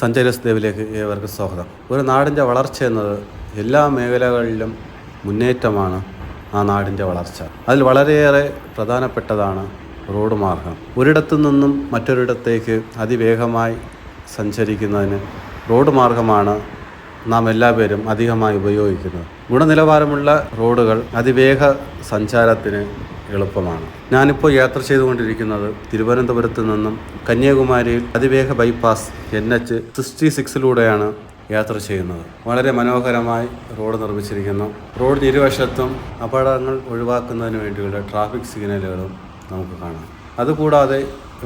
സഞ്ചാരസ്ദേവിലേക്ക് ഏവർക്കും സ്വാഗതം. ഒരു നാടിന്റെ വളർച്ച എന്നത് എല്ലാ മേഖലകളിലും മുന്നേറ്റമാണ് ആ നാടിന്റെ വളർച്ച. അതിൽ വളരെയേറെ പ്രധാനപ്പെട്ടതാണ് റോഡ് മാർഗം. ഒരിടത്തു നിന്നും മറ്റൊരിടത്തേക്ക് അതിവേഗമായി സഞ്ചരിക്കുന്നതിന് റോഡ് മാർഗമാണ് നാം എല്ലാവരും അധികമായി ഉപയോഗിക്കുന്നത്. ഗുണനിലവാരമുള്ള റോഡുകൾ അതിവേഗ സഞ്ചാരത്തിന് എളുപ്പമാണ്. ഞാനിപ്പോൾ യാത്ര ചെയ്തുകൊണ്ടിരിക്കുന്നത് തിരുവനന്തപുരത്ത് നിന്നും കന്യാകുമാരിയിൽ അതിവേഗ ബൈപ്പാസ് എൻ എച്ച് സിക്സ്റ്റി സിക്സിലൂടെയാണ് യാത്ര ചെയ്യുന്നത്. വളരെ മനോഹരമായി റോഡ് നിർമ്മിച്ചിരിക്കുന്നു. റോഡ് ഇരുവശത്തും അപകടങ്ങൾ ഒഴിവാക്കുന്നതിന് വേണ്ടിയുള്ള ട്രാഫിക് സിഗ്നലുകളും നമുക്ക് കാണാം. അതുകൂടാതെ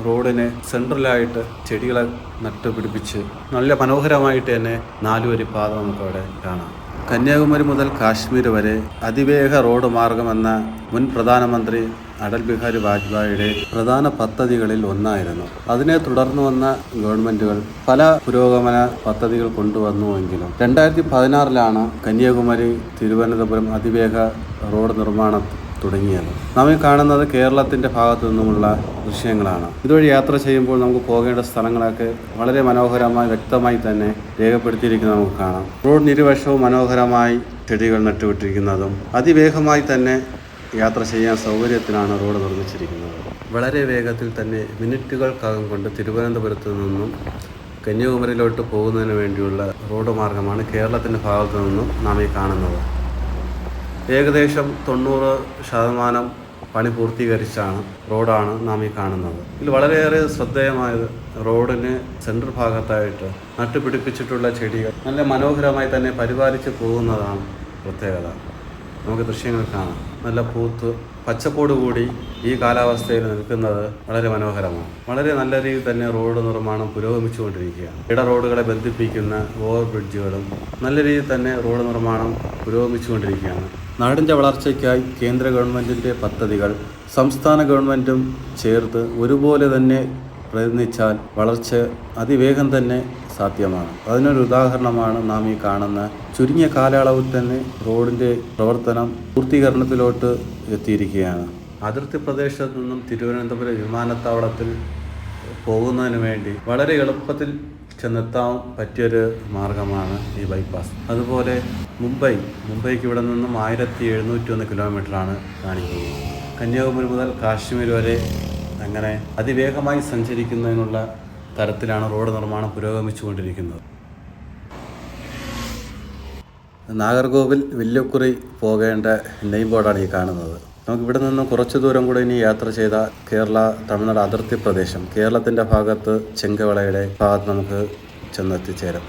റോഡിനെ സെൻട്രലായിട്ട് ചെടികളെ നട്ടുപിടിപ്പിച്ച് നല്ല മനോഹരമായിട്ട് തന്നെ നാലുവരി പാത നമുക്കവിടെ കാണാം. കന്യാകുമാരി മുതൽ കാശ്മീർ വരെ അതിവേഗ റോഡ് മാർഗമെന്ന മുൻ പ്രധാനമന്ത്രി അടൽ ബിഹാരി വാജ്പേയിയുടെ പ്രധാന പദ്ധതികളിൽ ഒന്നായിരുന്നു. അതിനെ തുടർന്ന് വന്ന ഗവൺമെന്റുകൾ പല പുരോഗമന പദ്ധതികൾ കൊണ്ടുവന്നുവെങ്കിലും രണ്ടായിരത്തി പതിനാറിലാണ് കന്യാകുമാരി തിരുവനന്തപുരം അതിവേഗ റോഡ് നിർമ്മാണം തുടങ്ങിയത്. നാം ഈ കാണുന്നത് കേരളത്തിന്റെ ഭാഗത്തു നിന്നുമുള്ള ദൃശ്യങ്ങളാണ്. ഇതുവഴി യാത്ര ചെയ്യുമ്പോൾ നമുക്ക് പോകേണ്ട സ്ഥലങ്ങളൊക്കെ വളരെ മനോഹരമായി വ്യക്തമായി തന്നെ രേഖപ്പെടുത്തിയിരിക്കുന്നത് നമുക്ക് കാണാം. റോഡ് ഇരുവശവും മനോഹരമായി ചെടികൾ നട്ടുവിട്ടിരിക്കുന്നതും അതിവേഗമായി തന്നെ യാത്ര ചെയ്യാൻ സൗകര്യത്തിനാണ് റോഡ് നിർമ്മിച്ചിരിക്കുന്നത്. വളരെ വേഗത്തിൽ തന്നെ മിനിറ്റുകൾക്കകം കൊണ്ട് തിരുവനന്തപുരത്ത് നിന്നും കന്യാകുമാരിയിലോട്ട് പോകുന്നതിന് വേണ്ടിയുള്ള റോഡ് മാർഗമാണ് കേരളത്തിന്റെ ഭാഗത്തു നിന്നും നാം ഈ കാണുന്നത്. ഏകദേശം തൊണ്ണൂറ് ശതമാനം പണി പൂർത്തീകരിച്ചാണ് റോഡാണ് നാം ഈ കാണുന്നത്. ഇതിൽ വളരെയേറെ ശ്രദ്ധേയമായത് റോഡിന് സെൻട്രൽ ഭാഗത്തായിട്ട് നട്ടുപിടിപ്പിച്ചിട്ടുള്ള ചെടികൾ നല്ല മനോഹരമായി തന്നെ പരിപാലിച്ച് പോകുന്നതാണ് പ്രത്യേകത. നമുക്ക് ദൃശ്യങ്ങൾ കാണാം. നല്ല പൂത്ത് പച്ചപ്പോട് കൂടി ഈ കാലാവസ്ഥയിൽ നിൽക്കുന്നത് വളരെ മനോഹരമാണ്. വളരെ നല്ല രീതിയിൽ തന്നെ റോഡ് നിർമ്മാണം പുരോഗമിച്ചുകൊണ്ടിരിക്കുകയാണ്. ഇട റോഡുകളെ ബന്ധിപ്പിക്കുന്ന ഓവർ ബ്രിഡ്ജുകളും നല്ല രീതിയിൽ തന്നെ റോഡ് നിർമ്മാണം പുരോഗമിച്ചുകൊണ്ടിരിക്കുകയാണ്. നാടിന്റെ വളർച്ചയ്ക്കായി കേന്ദ്ര ഗവൺമെന്റിന്റെ പദ്ധതികൾ സംസ്ഥാന ഗവൺമെന്റും ചേർത്ത് ഒരുപോലെ തന്നെ പ്രയത്നിച്ചാൽ വളർച്ച അതിവേഗം തന്നെ സാധ്യമാണ്. അതിനൊരു ഉദാഹരണമാണ് നാം ഈ കാണുന്ന ചുരുങ്ങിയ കാലയളവിൽ തന്നെ റോഡിന്റെ പ്രവർത്തനം പൂർത്തീകരണത്തിലോട്ട് എത്തിയിരിക്കുകയാണ്. അതിർത്തി പ്രദേശത്ത് നിന്നും തിരുവനന്തപുരം വിമാനത്താവളത്തിൽ പോകുന്നതിന് വേണ്ടി വളരെ എളുപ്പത്തിൽ ചെന്നെത്താൻ പറ്റിയൊരു മാർഗമാണ് ഈ ബൈപ്പാസ്. അതുപോലെ മുംബൈ മുംബൈക്ക് ഇവിടെ നിന്നും ആയിരത്തി എഴുന്നൂറ്റി ഒന്ന് കിലോമീറ്ററാണ് കാണിക്കുന്നത്. കന്യാകുമാരി മുതൽ കാശ്മീർ വരെ അങ്ങനെ അതിവേഗമായി സഞ്ചരിക്കുന്നതിനുള്ള തരത്തിലാണ് റോഡ് നിർമ്മാണം പുരോഗമിച്ചുകൊണ്ടിരിക്കുന്നത്. നാഗർകോവിൽ വില്ലുക്കുറി പോകേണ്ട നെയിം ബോർഡാണ് ഈ കാണുന്നത്. നമുക്ക് ഇവിടെ നിന്ന് കുറച്ച് ദൂരം കൂടെ ഇനി യാത്ര ചെയ്ത കേരള തമിഴ്നാട് അതിർത്തി പ്രദേശം കേരളത്തിന്റെ ഭാഗത്ത് ചെങ്കവളയുടെ ഭാഗത്ത് നമുക്ക് ചെന്നെത്തിച്ചേരും.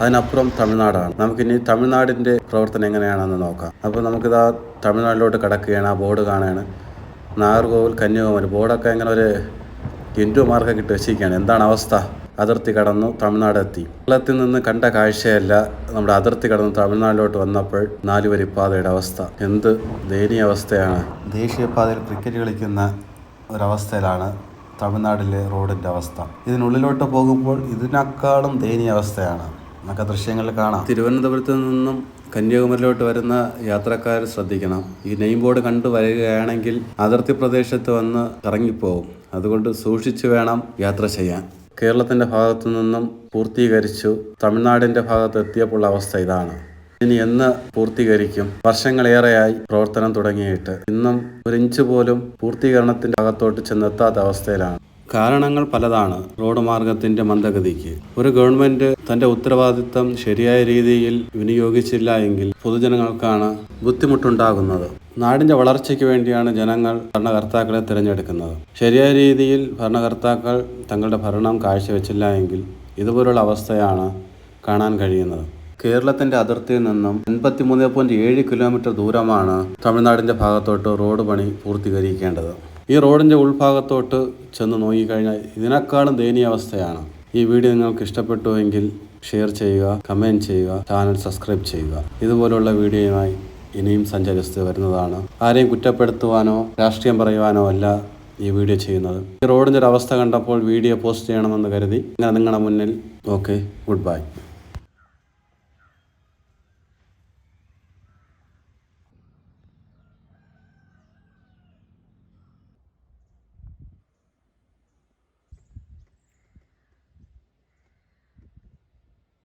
അതിനപ്പുറം തമിഴ്നാടാണ്. നമുക്കിനി തമിഴ്നാടിന്റെ പ്രവർത്തനം എങ്ങനെയാണെന്ന് നോക്കാം. അപ്പോൾ നമുക്കിതാ തമിഴ്നാട്ടിലോട്ട് കിടക്കുകയാണ് ആ ബോർഡ് കാണുകയാണ്. നാഗർകോവിൽ കന്യാകുമാരി. ബോർഡൊക്കെ ഇങ്ങനെ ഒരു ഇൻഡു മാർക്കൊക്കെ ഇട്ട് വെച്ചിരിക്കുകയാണ്. എന്താണ് അവസ്ഥ? അതിർത്തി കടന്നു തമിഴ്നാട് എത്തി കേരളത്തിൽ നിന്ന് കണ്ട കാഴ്ചയല്ല നമ്മുടെ അതിർത്തി കടന്ന് തമിഴ്നാട്ടിലോട്ട് വന്നപ്പോൾ നാലുവരി പാതയുടെ അവസ്ഥ. എന്ത് ദയനീയ അവസ്ഥയാണ്. ദേശീയപാതയിൽ ക്രിക്കറ്റ് കളിക്കുന്ന ഒരവസ്ഥയിലാണ് തമിഴ്നാട്ടിലെ റോഡിന്റെ അവസ്ഥ. ഇതിനുള്ളിലോട്ട് പോകുമ്പോൾ ഇതിനേക്കാളും ദയനീയ അവസ്ഥയാണ്. നമുക്ക് ദൃശ്യങ്ങളിൽ കാണാം. തിരുവനന്തപുരത്ത് നിന്നും കന്യാകുമാരിയിലോട്ട് വരുന്ന യാത്രക്കാർ ശ്രദ്ധിക്കണം. ഈ നെയിം ബോർഡ് കണ്ടു വരികയാണെങ്കിൽ അതിർത്തി പ്രദേശത്ത് വന്ന് ഇറങ്ങിപ്പോകും അതുകൊണ്ട് സൂക്ഷിച്ചു വേണം യാത്ര ചെയ്യാൻ. കേരളത്തിന്റെ ഭാഗത്തു നിന്നും പൂർത്തീകരിച്ചു തമിഴ്നാടിന്റെ ഭാഗത്ത് എത്തിയപ്പോൾ അവസ്ഥ ഇതാണ്. ഇനി എന്ന് പൂർത്തീകരിക്കും? വർഷങ്ങളേറെയായി പ്രവർത്തനം തുടങ്ങിയിട്ട്. ഇന്നും ഒരു ഇഞ്ച് പോലും പൂർത്തീകരണത്തിന്റെ അകത്തോട്ട് ചെന്നെത്താത്ത അവസ്ഥയിലാണ്. കാരണങ്ങൾ പലതാണ് റോഡ് മാർഗത്തിന്റെ മന്ദഗതിക്ക്. ഒരു ഗവൺമെന്റ് തന്റെ ഉത്തരവാദിത്തം ശരിയായ രീതിയിൽ വിനിയോഗിച്ചില്ല എങ്കിൽ പൊതുജനങ്ങൾക്കാണ് ബുദ്ധിമുട്ടുണ്ടാകുന്നത്. നാടിന്റെ വളർച്ചയ്ക്ക് വേണ്ടിയാണ് ജനങ്ങൾ ഭരണകർത്താക്കളെ തിരഞ്ഞെടുക്കുന്നത്. ശരിയായ രീതിയിൽ ഭരണകർത്താക്കൾ തങ്ങളുടെ ഭരണം കാഴ്ചവെച്ചില്ല എങ്കിൽ ഇതുപോലുള്ള അവസ്ഥയാണ് കാണാൻ കഴിയുന്നത്. കേരളത്തിന്റെ അതിർത്തിയിൽ നിന്നും എൺപത്തി മൂന്ന് പോയിന്റ് ഏഴ് കിലോമീറ്റർ ദൂരമാണ് തമിഴ്നാടിന്റെ ഭാഗത്തോട്ട് റോഡ് പണി പൂർത്തീകരിക്കേണ്ടത്. ഈ റോഡിന്റെ ഉൾഭാഗത്തോട്ട് ചെന്ന് നോക്കിക്കഴിഞ്ഞാൽ ഇതിനേക്കാളും ദയനീയ അവസ്ഥയാണ്. ഈ വീഡിയോ നിങ്ങൾക്ക് ഇഷ്ടപ്പെട്ടുവെങ്കിൽ ഷെയർ ചെയ്യുക കമന്റ് ചെയ്യുക ചാനൽ സബ്സ്ക്രൈബ് ചെയ്യുക. ഇതുപോലുള്ള വീഡിയോയുമായി ഇനിയും സഞ്ചരിച്ച് വരുന്നതാണ്. ആരെയും കുറ്റപ്പെടുത്തുവാനോ രാഷ്ട്രീയം പറയുവാനോ അല്ല ഈ വീഡിയോ ചെയ്യുന്നത്. ഈ റോഡിന്റെ ഒരു അവസ്ഥ കണ്ടപ്പോൾ വീഡിയോ പോസ്റ്റ് ചെയ്യണമെന്ന് കരുതി. ഞാൻ നിങ്ങളുടെ മുന്നിൽ. Okay goodbye.